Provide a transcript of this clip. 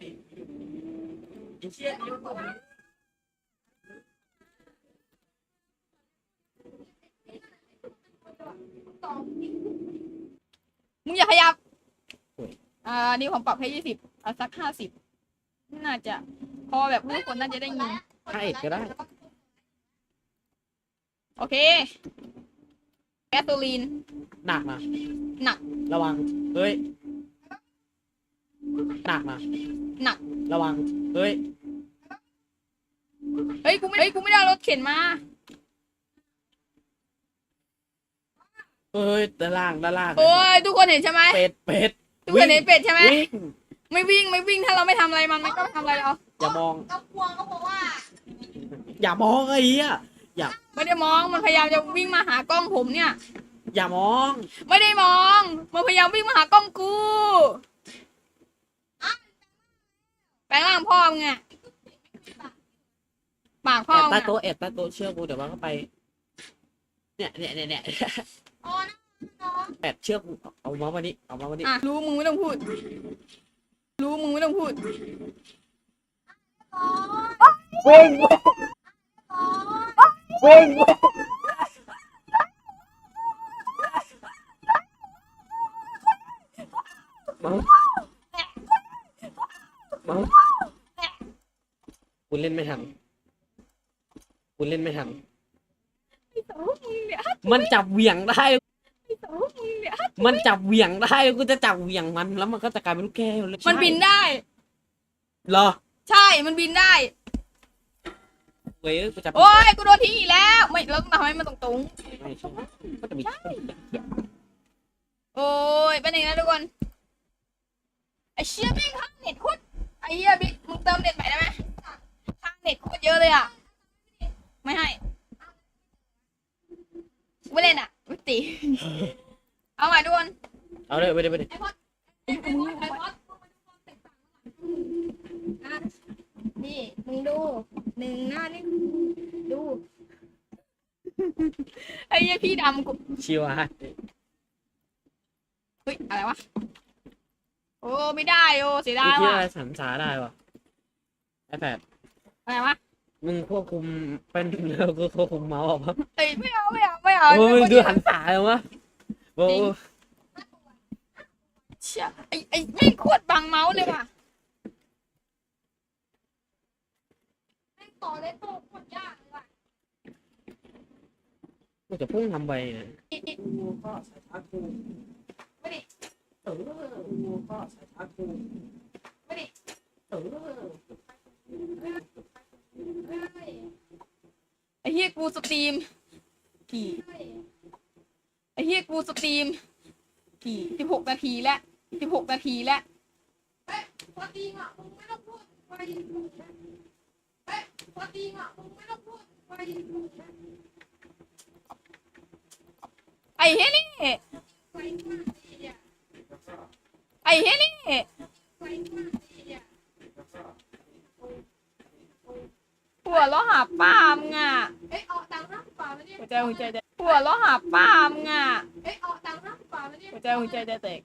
ติไอ้เชี่ยนิ้วผมมึงอย่าขยับ อ่านี่ผมปรับให้ยี่สิบอะสักห้าสิบ น่าจะ พอแบบทุกคนน่าจะได้ยินถ้าเอ็ดก็ได้ โอเค แก๊สโซลีน หนักนะ หนัก ระวัง เฮ้ย หนักนะหนัก ระวัง เฮ้ย เฮ้ยกูไม่เฮ้ยกูไม่ได้เอารถเข็นมา เฮ้ยด้านล่างด้านล่างโอ้ยทุกคนเห็นใช่ไหมเป็ดเป็ดทุกคนเห็นเป็ดใช่ไหมวิ่งไม่วิ่งไม่วิ่งถ้าเราไม่ทำอะไรมันมันก็ไม่ทำอะไรเราอย่ามองก็กลัวก็เพราะว่า อย่ามองไอ้เหี้ยไม่ได้มองมันพยายามจะวิ่งมาหากล้องผมเนี่ย อย่ามอง ไม่ได้มอง มันพยายามวิ่งมาหากล้องกูแปลงร่างพ่อ มึงอะปากพ่แออบมึงใต้อะโต๊ะแอบใต้โต๊ะเชื่อกูเดี๋ยวมันก็ไป เนี่ยเนี่ยเนี่ยเนี่ยอ๋อนะน้องแอบเชื่อกูเอามาวันนี้เอามาวันนี้อะรู้มึงไม่ต้องพูด รู้มึงไม่ต้องพูดอ๋อเว้งอ๋อเว้งมามา คุณเล่นไม่ทัน คุณเล่นไม่ทัน ไอ้สาวมึงเนี่ยมันจับเหวี่ยงได้ ไอ้สาวมึงเนี่ยมันจับเหวี่ยงได้กูจะจับเหวี่ยงมันแล้วมันก็จะกลายเป็นลูกแก้วเลยมันบินได้ เหรอใช่ มันบินได้ เว้ยกูจะโอ้ยกูโดนทิ้งอีกแล้ว ไม่แล้วทำให้มันตรงตรงไม่ใช่ก็จะมีๆ โอ้ยเป็นอย่างนั้นทุกคน ไอ้เชี่ยแม่งค่าเน็ตโคตรไอ้เหี้ยบิ๊กมึงเติมเน็ตใหม่ได้ไหมค่า เน็ตโคตรเยอะเลยอะ ไม่ให้ไม่เล่นอะไม่ตี เอาใหม่ทุกคนเอาเลยไปเลยไปเลยไอ้พอดไอ้พอดไอ้พอดนี่มึงดูหนึ่งหน้านี่ดูไอ้เหี้ยพี่ดำกูชิวฮะเฮ้ย อะไรวะ โอ้ ไม่ได้โอ้เสียดายเชื่อว่ะอะไรสัมสาได้วะไอแปดอะไรวะ มึงควบคุมเป็นแล้วก็ควบคุมเมาส์เอาปะเอ้ยไม่เอาไม่เอาไม่เอาโอ้ยไม่ดูเอาหันสาเลยวะโอ้จริงเชี่ยไอ้ไอ้แม่งโคตรบังเมาส์เลยว่ะแม่งต่อเลยโตโคตรยากเลยว่ะมันจะพุ่งทำไปเนี่ยอิอิกูก็ใส่ชาร์จกูไม่ดิเออกูก็ใส่ชาร์จกู ไม่ดิ เออ ไอ้ เฮียกูสตรีมกี่ไอ้เฮียกูสตรีมกี่สิบหกนาทีแล้วสิบหกนาทีแล้วพอดีอะมึงไม่ต้องพูดไปเฮ้ยพอดีอะมึงไม่ต้องพูดไปไอ้เฮียนี่ไอะไอ้เฮียนี่ไปมากดีอะหัวล้อหาป้ามงอะ หัวใจหัวใจจะหัวล้อหาป้ามึงอะเอ้ยเอาตังค์ห้าสิบบาทมาเนี่ยหัวใจหัวใจจะแตก